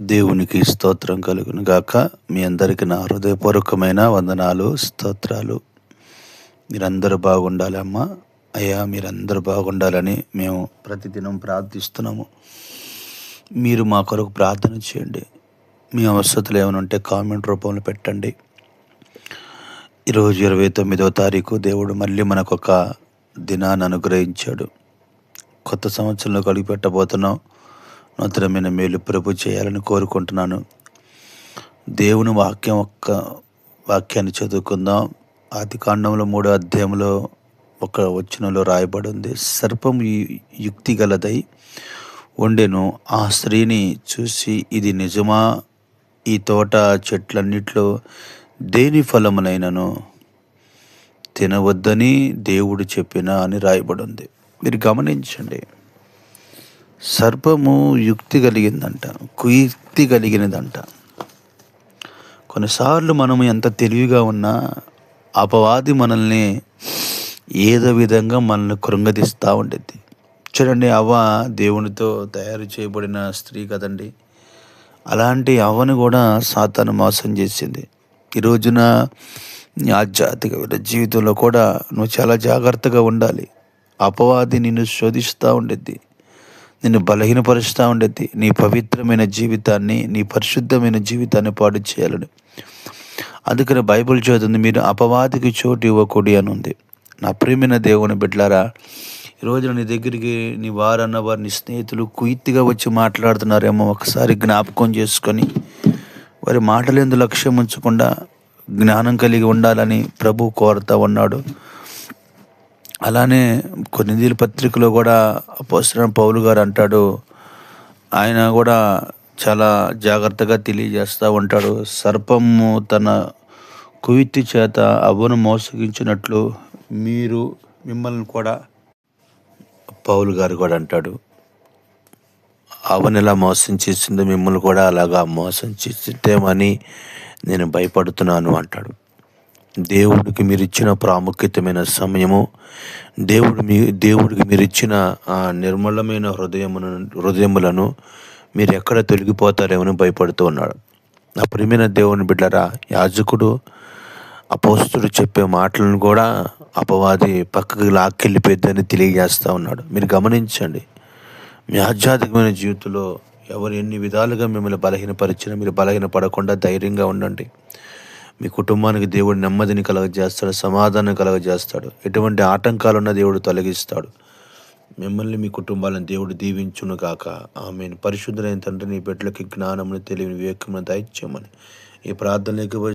దేవునికి స్తోత్రం కలుగును గాక. మీ అందరికీ నా హృదయపూర్వకమైన వందనాలు స్తోత్రాలు. మీరందరూ బాగుండాలమ్మా అయ్యా మీరందరూ బాగుండాలని మేము ప్రతిదినం ప్రార్థిస్తున్నాము. మీరు మా కొరకు ప్రార్థన చేయండి. మీ అవసరతలు ఏమైనా ఉంటే కామెంట్ రూపంలో పెట్టండి. ఈరోజు ఇరవై తొమ్మిదవ తారీఖు దేవుడు మళ్ళీ మనకు ఒక దినాన్ని అనుగ్రహించాడు. కొత్త సంవత్సరంలో కలిగి పెట్టబోతున్నాం నూతనమైన మేలు ప్రభు చేయాలని కోరుకుంటున్నాను. దేవుని వాక్యం ఒక్క వాక్యాన్ని చదువుకుందాం. ఆది కాండంలో మూడో అధ్యాయంలో ఒక వచనంలో రాయబడి ఉంది సర్పం యుక్తి గలదై ఉండెను. ఆ స్త్రీని చూసి ఇది నిజమా? ఈ తోట చెట్లన్నిట్లో దేని ఫలమునైనను తినవద్దని దేవుడు చెప్పిన అని రాయబడి ఉంది మీరు గమనించండి. సర్పము యుక్తి కలిగిందంట కుయుక్తి కలిగినదంట. కొన్నిసార్లు మనము ఎంత తెలివిగా ఉన్నా అపవాది మనల్ని ఏదో విధంగా మనల్ని కృంగదీస్తూ ఉండేది చూడండి అవ్వ దేవునితో తయారు చేయబడిన స్త్రీ కదండి. అలాంటి అవ్వను కూడా సాతాను మోసం చేసింది. ఈ రోజున ఆధ్యాత్మిక జీవితంలో కూడా నువ్వు చాలా జాగ్రత్తగా ఉండాలి. అపవాది నిన్ను శోధిస్తూ ఉండేది నిన్ను బలహీనపరుస్తూ ఉండేది. నీ పవిత్రమైన జీవితాన్ని నీ పరిశుద్ధమైన జీవితాన్ని పాడు చేయాలని. అందుకని బైబిల్ చదువుతుంది మీరు అపవాదికి చోటు ఇవ్వకూడి అని ఉంది నా ప్రియమైన దేవుని బిడ్లారా ఈరోజు నీ దగ్గరికి నీ వారన్న వారి నీ స్నేహితులు కుయిత్తిగా వచ్చి మాట్లాడుతున్నారేమో ఒకసారి జ్ఞాపకం చేసుకొని వారి మాటలేందు లక్ష్యం ఉంచకుండా జ్ఞానం కలిగి ఉండాలని ప్రభు కోరుతా ఉన్నాడు. అలానే కొన్ని పత్రికలో కూడా అపోసరం పౌలు గారు అంటాడు. ఆయన కూడా చాలా జాగ్రత్తగా తెలియజేస్తూ ఉంటాడు. సర్పము తన కువిత్తి చేత అవ్వను మోసగించినట్లు మీరు మిమ్మల్ని కూడా పౌలు గారు కూడా అంటాడు. అవని ఎలా మోసం చేసిందో మిమ్మల్ని కూడా అలాగా మోసం చేసిద్దామని నేను భయపడుతున్నాను అంటాడు. దేవుడికి మీరు ఇచ్చిన ప్రాముఖ్యతమైన సమయము దేవుడు మీ దేవుడికి మీరు ఇచ్చిన ఆ నిర్మలమైన హృదయమును హృదయములను మీరు ఎక్కడ తొలగిపోతారేమని భయపడుతూ ఉన్నాడు. నా ప్రియమైన దేవుని బిడ్డరా యాజకుడు అపోస్తుడు చెప్పే మాటలను కూడా అపవాది పక్కకి లాక్కెళ్ళిపోయిద్దని తెలియజేస్తూ ఉన్నాడు. మీరు గమనించండి మీ ఆధ్యాత్మికమైన జీవితంలో ఎవరు ఎన్ని విధాలుగా మిమ్మల్ని బలహీనపరిచినా మీరు బలహీన పడకుండా ధైర్యంగా ఉండండి. మీ కుటుంబానికి దేవుడు నెమ్మదిని కలగజేస్తాడు సమాధానం కలగజేస్తాడు. ఎటువంటి ఆటంకాలున్న దేవుడు తొలగిస్తాడు. మిమ్మల్ని మీ కుటుంబాలను దేవుడు దీవించును కాక ఆమె పరిశుద్ధులైన తండ్రి నీ బిడ్డలకి జ్ఞానమును తెలియని వివేకమును దయచేయమని. ఈ ప్రార్థనలోకి